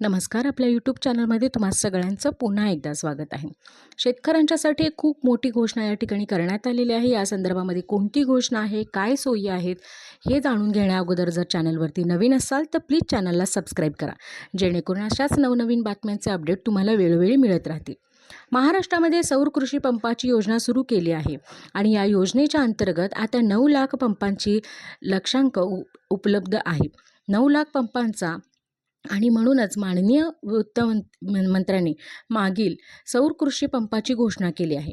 नमस्कार आपल्या यूट्यूब चॅनलमध्ये तुम्हा सगळ्यांचं पुन्हा एकदा स्वागत आहे. शेतकऱ्यांच्यासाठी एक खूप मोठी घोषणा या ठिकाणी करण्यात आलेली आहे. या संदर्भामध्ये कोणती घोषणा आहे काय सोयी आहेत हे जाणून घेण्या अगोदर जर चॅनलवरती नवीन असाल तर प्लीज चॅनलला सबस्क्राईब करा. जेणेकरून अशाच नवनवीन बातम्यांचे अपडेट तुम्हाला वेळोवेळी मिळत राहतील. महाराष्ट्रामध्ये सौर कृषी पंपाची योजना सुरू केली आहे आणि या योजनेच्या अंतर्गत आता नऊ लाख पंपांची लक्षांक उ उपलब्ध आहे. नऊ लाख पंपांचा आणि म्हणूनच माननीय वृत्त मंत्र्यांनी मागील सौर कृषी पंपाची घोषणा केली आहे.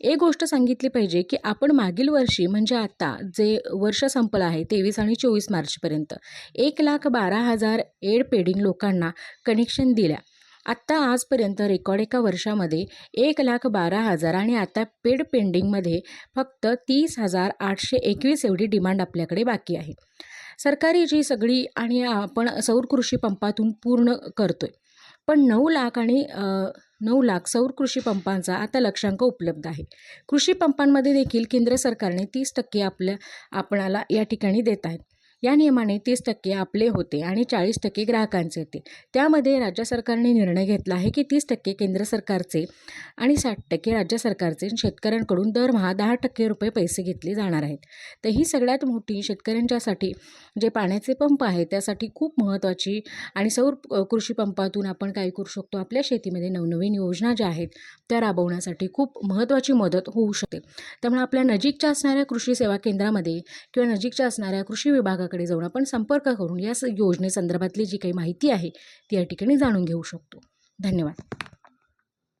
एक गोष्ट सांगितली पाहिजे की आपण मागील वर्षी म्हणजे आता जे वर्ष संपलं आहे तेवीस आणि चोवीस मार्चपर्यंत एक लाख बारा हजार एड पेडिंग लोकांना कनेक्शन दिल्या. आत्ता आजपर्यंत रेकॉर्ड एका वर्षामध्ये एक लाख बारा हजार आणि आता पेड पेंडिंगमध्ये फक्त तीस हजार आठशे एकवीस एवढी डिमांड आपल्याकडे बाकी आहे. सरकारी जी सगळी आणि आपण सौर कृषी पंपातून पूर्ण करतोय. पण नऊ लाख आणि नऊ लाख सौर कृषी पंपांचा आता लक्षांक उपलब्ध आहे. कृषी पंपांमध्ये देखील केंद्र सरकारने तीस टक्के आपल्या आपणाला या ठिकाणी देत आहेत. या नियमाने तीस टक्के आपले होते आणि चाळीस टक्के ग्राहकांचे होते. त्यामध्ये राज्य सरकारने निर्णय घेतला आहे की तीस टक्के केंद्र सरकारचे आणि साठ टक्के राज्य सरकारचे शेतकऱ्यांकडून दरमहा दहा टक्के रुपये पैसे घेतले जाणार आहेत. तर ही सगळ्यात मोठी शेतकऱ्यांच्यासाठी जे पाण्याचे पंप आहे त्यासाठी खूप महत्त्वाची आणि सौर कृषी पंपातून आपण काय करू शकतो? आपल्या शेतीमध्ये नवनवीन योजना ज्या आहेत त्या राबवण्यासाठी खूप महत्त्वाची मदत होऊ शकते. त्यामुळे आपल्या नजीकच्या असणाऱ्या कृषी सेवा केंद्रामध्ये किंवा नजीकच्या असणाऱ्या कृषी विभागाकडे जाऊन आपण संपर्क करून या स- योजनेसंदर्भातली जी काही माहिती आहे ती या ठिकाणी जाणून घेऊ शकतो. धन्यवाद.